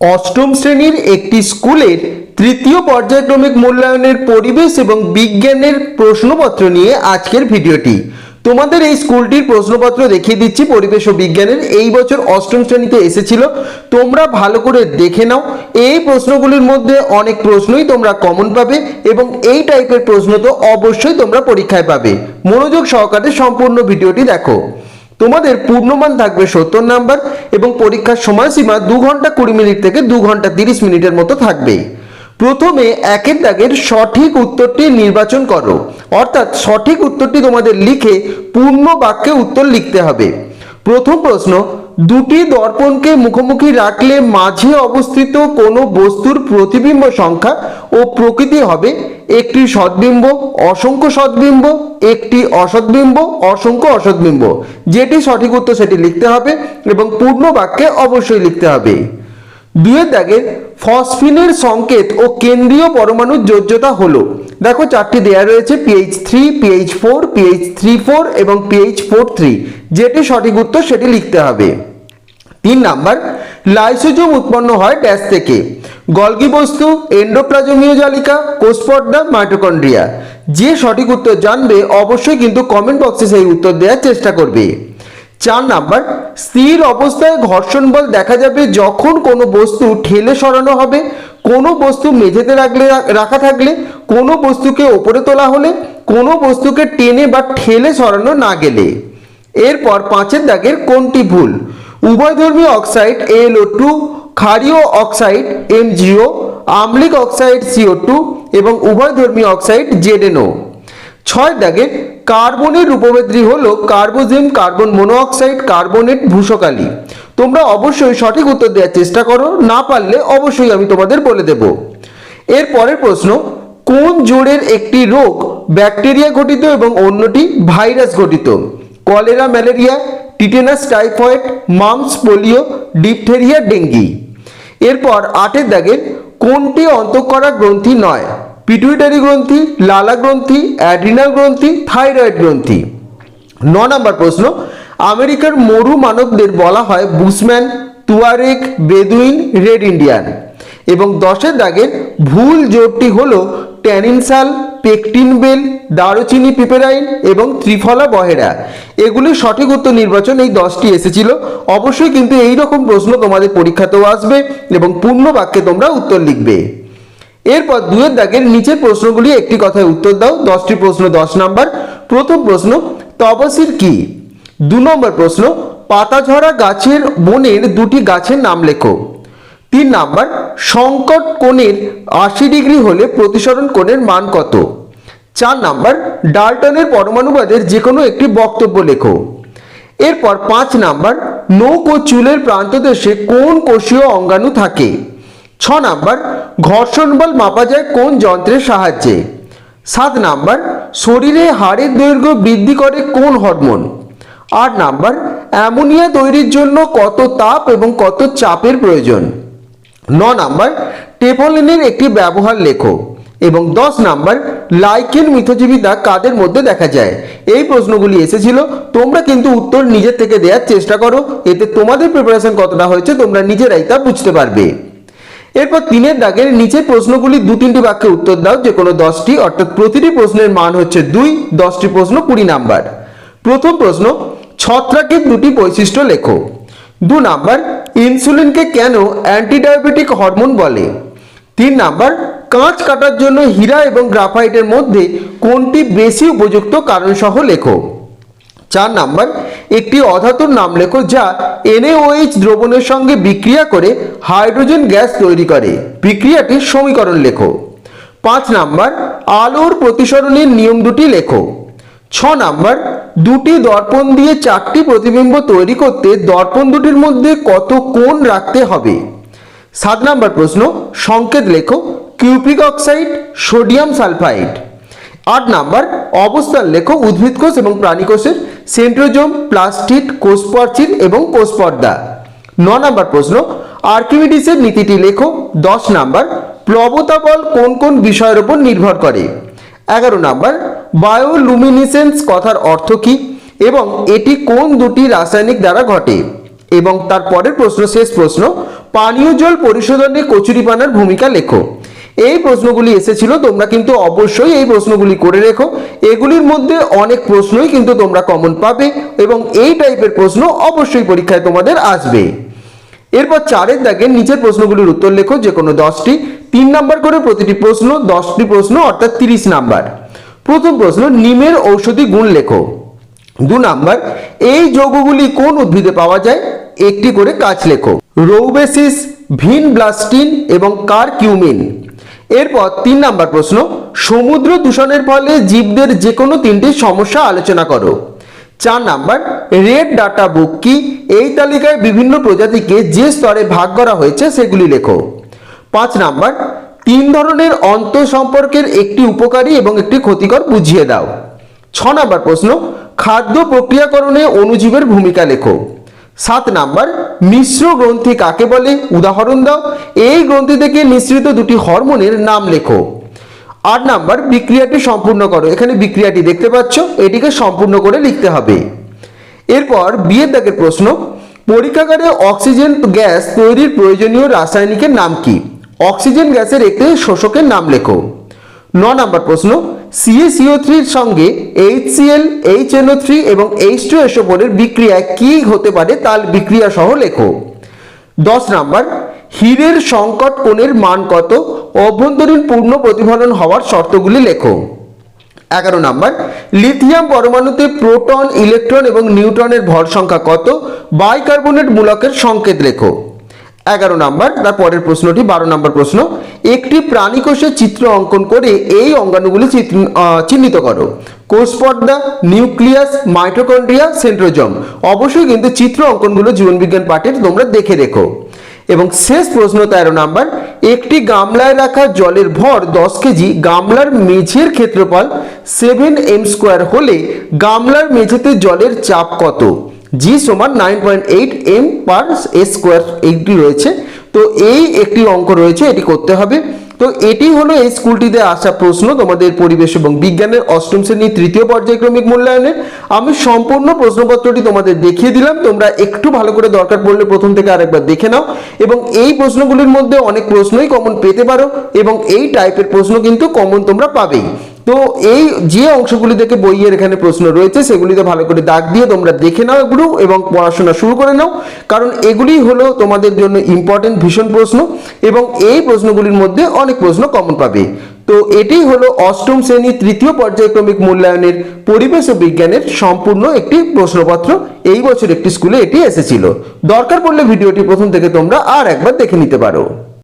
অষ্টম শ্রেণির একটি স্কুলের তৃতীয় পর্যায়ক্রমিক মূল্যায়নের পরিবেশ এবং বিজ্ঞানের প্রশ্নপত্র নিয়ে আজকের ভিডিওটি। তোমাদের এই স্কুলটির প্রশ্নপত্র দেখিয়ে দিচ্ছি, পরিবেশ ও বিজ্ঞানের। এই বছর অষ্টম শ্রেণীতে এসেছিল। তোমরা ভালো করে দেখে নাও। এই প্রশ্নগুলির মধ্যে অনেক প্রশ্নই তোমরা কমন পাবে এবং এই টাইপের প্রশ্ন তো অবশ্যই তোমরা পরীক্ষায় পাবে। মনোযোগ সহকারে সম্পূর্ণ ভিডিওটি দেখো। তোমাদের পূর্ণমান থাকবে সত্তর নাম্বার এবং পরীক্ষার সময়সীমা দু ঘণ্টা কুড়ি মিনিট থেকে দু ঘণ্টা তিরিশ মিনিটের মতো থাকবে। প্রথমে একের দাগের সঠিক উত্তরটি নির্বাচন করো। অর্থাৎ সঠিক উত্তরটি তোমাদের লিখে পূর্ণ বাক্যে উত্তর লিখতে হবে। প্রথম প্রশ্ন, দুটি দর্পণকে মুখোমুখি রাখলে মাঝে অবস্থিত কোনো বস্তুর প্রতিবিম্ব সংখ্যা ও প্রকৃতি হবে? একটি সদ্বিম্ব অসংখ্য সদ্বিম্ব একটি অসদ্বিম্ব অসংখ্য অসদ্বিম্ব যেটি সঠিক উত্তর সেটি লিখতে হবে এবং পূর্ণ বাক্যে অবশ্যই লিখতে হবে। দুয়ের দাগের ফসফিনের সংকেত ও কেন্দ্রীয় পরমাণুর যোজ্যতা হলো। দেখো চারটি দেয়া রয়েছে pH three pH four pH three four এবং পিএইচ ফোর থ্রি যেটি সঠিক উত্তর সেটি লিখতে হবে। তিন নাম্বার, লাইসোজোম উৎপন্ন হয় ড্যাশ থেকে। গলগি বস্তু এন্ডোপ্লাজমীয় জালিকা কোষপর্দা, মাইটোকন্ড্রিয়া। যে সঠিক উত্তর জানবে, অবশ্যই কিন্তু কমেন্ট বক্সে সেই উত্তর দেওয়ার চেষ্টা করবে। চার নাম্বার, স্থির অবস্থায় ঘর্ষণ বল দেখা যাবে যখন কোনো বস্তু ঠেলে সরানো হবে। কোনো বস্তু মেঝেতে রাখলে, রাখা থাকলে, কোনো বস্তুকে ওপরে তোলা হলে, কোনো বস্তুকে টেনে বা ঠেলে সরানো না গেলে। এরপর পাঁচের দাগের কোনটি ভুল? উভয়ধর্মী অক্সাইড এলও টু ক্ষারীয় অক্সাইড এমজিও আম্লিক অক্সাইড সিও টু এবং উভয়ধর্মী অক্সাইড জেডেনও ছয় দাগে কার্বনের রূপভেদ্রী হল কার্বোজেম কার্বন মনোঅক্সাইড কার্বনেট ভূষকালি। তোমরা অবশ্যই সঠিক উত্তর দেওয়ার চেষ্টা করো, না পারলে অবশ্যই আমি তোমাদের বলে দেব। এর পরের প্রশ্ন, কোন জোড়ের একটি রোগ ব্যাকটেরিয়া ঘটিত এবং অন্যটি ভাইরাস ঘটিত? Cholera, malaria tetanus typhoid, mumps polio, diphtheria, dengue. এরপর আটের দাগে কোনটি অন্তঃকরা গ্রন্থি নয়? পিটুইটারি গ্রন্থি, লালা গ্রন্থি, অ্যাড্রিনাল গ্রন্থি, থাইরয়েড গ্রন্থি। ন নম্বর প্রশ্ন, আমেরিকার মরু মানবদের বলা হয় বুসম্যান, তুয়ারেক, বেদুইন, রেড ইন্ডিয়ান। এবং দশের দাগের ভুল জোরটি হল ট্যানিনসাল পেকটিন বেল, দারুচিনি পিপেরাইন এবং ত্রিফলা বহেরা। এগুলির সঠিক উত্তর নির্বাচন এই দশটি এসেছিল। অবশ্যই কিন্তু এই রকম প্রশ্ন তোমাদের পরীক্ষাতেও আসবে এবং পূর্ণ বাক্যে তোমরা উত্তর লিখবে। এরপর দুয়ের দাগের নিচের প্রশ্নগুলি একটি কথায় উত্তর দাও। দশটি প্রশ্ন দশ নাম্বার। প্রথম প্রশ্ন তপসির কি? দু নম্বর প্রশ্ন, পাতাঝরা গাছের বনের দুটি গাছের নাম লেখো। তিন নাম্বার, সংকট কোণের আশি ডিগ্রি হলে প্রতিসরণ কোণের মান কত? চার নাম্বার, ডাল্টনের পরমাণুবাদের যে কোনো একটি বক্তব্য লেখো। এরপর পাঁচ নাম্বার, নৌক ও চুলের প্রান্তদেশে কোন কোষীয় অঙ্গাণু থাকে? ছ নাম্বার, ঘর্ষণ বল মাপা যায় কোন যন্ত্রের সাহায্যে? সাত নাম্বার, শরীরে হাড়ের দৈর্ঘ্য বৃদ্ধি করে কোন হরমোন? আট নাম্বার, অ্যামোনিয়া তৈরির জন্য কত তাপ এবং কত চাপের প্রয়োজন? ন নাম্বার, টেপোলিনের একটি ব্যবহার লেখো এবং দশ নাম্বার, লাইকেন মিথজীবিতা কাদের মধ্যে দেখা যায়। এই প্রশ্নগুলি এসেছিল, তোমরা কিন্তু উত্তর নিজের থেকে দেওয়ার চেষ্টা করো, এতে তোমাদের প্রিপারেশন কতটা হয়েছে তোমরা নিজেরাই তা বুঝতে পারবে। এরপর তিনের দাগের নিচের প্রশ্নগুলি দু তিনটি বাক্যে উত্তর দাও যে কোনো দশটি, অর্থাৎ প্রতিটি প্রশ্নের মান হচ্ছে দুই, দশটি প্রশ্ন কুড়ি নাম্বার। প্রথম প্রশ্ন, ছত্রাকের দুটি বৈশিষ্ট্য লেখো। দু নাম্বার, ইনসুলিনকে কেন অ্যান্টিডায়াবেটিক হরমোন বলে? তিন নাম্বার, কাঁচ কাটার জন্য হীরা এবং গ্রাফাইটের মধ্যে কোনটি বেশি উপযুক্ত কারণ সহ লেখো? চার নাম্বার, একটি অধাতুর নাম লেখো যা এনএওএইচ দ্রবণের সঙ্গে বিক্রিয়া করে হাইড্রোজেন গ্যাস তৈরি করে। বিক্রিয়াটির সমীকরণ লেখো। পাঁচ নাম্বার, আলোর প্রতিসরণের নিয়ম দুটি লেখো। ছ নাম্বার, দুটি দর্পণ দিয়ে চারটি প্রতিবিম্ব তৈরি করতে দর্পণ দুটির মধ্যে কত কোণ রাখতে হবে? সাত নাম্বার প্রশ্ন, সংকেত লেখো, কিউপিক অক্সাইড, সোডিয়াম সালফাইড। আট নাম্বার, অবস্থান লেখো, উদ্ভিদ কোষ এবং প্রাণী কোষের সেন্ট্রোজোম, প্লাস্টিড কোষপর্চিল এবং কোষপর্দা। ন নাম্বার প্রশ্ন, আর্কিমিডিসের নীতিটি লেখো, দশ নাম্বার প্লবতা বল কোন কোন বিষয়ের উপর নির্ভর করে? এগারো নাম্বার বায়োলুমিনিসেন্স কথার অর্থ কী এবং এটি কোন দুটি রাসায়নিক দ্বারা ঘটে? এবং তার পরের প্রশ্ন, শেষ প্রশ্ন, পানীয় জল পরিশোধনে কচুরিপানার ভূমিকা লেখো। এই প্রশ্নগুলি এসেছিল, তোমরা কিন্তু অবশ্যই এই প্রশ্নগুলি করে রেখো। এগুলির মধ্যে অনেক প্রশ্নই কিন্তু তোমরা কমন পাবে এবং এই টাইপের প্রশ্ন অবশ্যই পরীক্ষায় তোমাদের আসবে। এরপর চারের দাগে নিচের প্রশ্নগুলির উত্তর লেখো যে কোনো দশটি। তিন নাম্বার করে প্রতিটি প্রশ্ন দশটি প্রশ্ন, অর্থাৎ তিরিশ নাম্বার। প্রথম প্রশ্ন, নিমের ঔষধি গুণ লেখো। দু নাম্বার, এই যৌগগুলি কোন উদ্ভিদে পাওয়া যায়? একটি করে কাজ লেখো। রৌবেসিস ভিন ব্লাস্টিন এবং কার কিউমিন এরপর তিন নাম্বার প্রশ্ন, সমুদ্র দূষণের ফলে জীবদের যে কোনো তিনটি সমস্যা আলোচনা করো। চার নাম্বার, রেড ডাটা বুক কি? এই তালিকায় বিভিন্ন প্রজাতিকে যে স্তরে ভাগ করা হয়েছে সেগুলি লেখো। পাঁচ নাম্বার তিন ধরনের অন্ত সম্পর্কের একটি উপকারী এবং একটি ক্ষতিকর বুঝিয়ে দাও। ছ নাম্বার প্রশ্ন, খাদ্য প্রক্রিয়াকরণে অণুজীবের ভূমিকা লেখো। সাত নাম্বার, মিশ্র গ্রন্থি কাকে বলে? উদাহরণ দাও। এই গ্রন্থি থেকে নিঃসৃত দুটি হরমোনের নাম লেখো। আট নাম্বার, বিক্রিয়াটি সম্পূর্ণ করো। এখানে বিক্রিয়াটি দেখতে পাচ্ছ, এটিকে সম্পূর্ণ করে লিখতে হবে। এরপর বিয়ের দাগের প্রশ্ন, পরীক্ষাগারে অক্সিজেন গ্যাস তৈরির প্রয়োজনীয় রাসায়নিকের নাম কি? অক্সিজেন গ্যাসের একটি শোষকের নাম লেখো। ন নম্বর প্রশ্ন সিএসিও থ্রির সঙ্গে H C L H N O three এবং এইচ টু এসও ফোরের বিক্রিয়ায় কি হতে পারে তার বিক্রিয়া সহ লেখো। দশ নাম্বার, হীরের সংকট কোণের মান কত? অভ্যন্তরীণ পূর্ণ প্রতিফলন হওয়ার শর্তগুলি লেখো। এগারো নাম্বার, লিথিয়াম পরমাণুতে প্রোটন, ইলেকট্রন এবং নিউট্রনের ভর সংখ্যা কত? বাইকার্বনেট মূলকের সংকেত লেখো। এগারো নাম্বার, তার পরের প্রশ্নটি, বারো নম্বর প্রশ্ন। একটি প্রাণীকোষের চিত্র অঙ্কন করে এই অঙ্গাণুগুলি চিহ্নিত করো। কোষ পর্দা নিউক্লিয়াস, মাইটোকন্ড্রিয়া, সেন্ট্রোজম। অবশ্যই কিন্তু চিত্র অঙ্কনগুলো জীবনবিজ্ঞান পাঠের তোমরা দেখে রেখো এবং শেষ প্রশ্ন, তেরো নাম্বার, একটি গামলায় রাখা জলের ভর দশ কেজি, গামলার মেঝের ক্ষেত্রফল সেভেন এম স্কোয়ার হলে গামলার মেঝেতে জলের চাপ কত? জি সমান nine point eight m per a square eighty রয়েছে। তো এই একটি অঙ্ক রয়েছে, এটি করতে হবে। তো এটি হলো এই স্কুলটিতে আসা প্রশ্ন, তোমাদের পরিবেশ এবং বিজ্ঞানের অষ্টম শ্রেণির তৃতীয় পর্যায়ক্রমিক মূল্যায়নের আমি সম্পূর্ণ প্রশ্নপত্রটি তোমাদের দেখিয়ে দিলাম, তোমরা একটু ভালো করে দরকার পড়লে প্রথম থেকে আরেকবার দেখে নাও। এবং এই প্রশ্নগুলির মধ্যে অনেক প্রশ্নই কমন পেতে পারো, এবং এই টাইপের প্রশ্ন কিন্তু কমন তোমরা পাবেই। তো এই যে অংশগুলি থেকে বইয়ের এখানে প্রশ্ন রয়েছে, সেগুলিতে ভালো করে দাগ দিয়ে তোমরা দেখে নাও এগুলো এবং পড়াশোনা শুরু করে নাও। কারণ এগুলি হলো তোমাদের জন্য ইম্পর্টেন্ট ভীষণ প্রশ্ন এবং এই প্রশ্নগুলির মধ্যে অনেক প্রশ্ন কমন পাবে। তো এটি হলো অষ্টম শ্রেণি তৃতীয় পর্যায়ক্রমিক মূল্যায়নের পরিবেশ ও বিজ্ঞানের সম্পূর্ণ একটি প্রশ্নপত্র। এই বছর একটি স্কুলে এটি এসেছিল। দরকার পড়লে ভিডিওটি প্রথম থেকে তোমরা আর একবার দেখে নিতে পারো।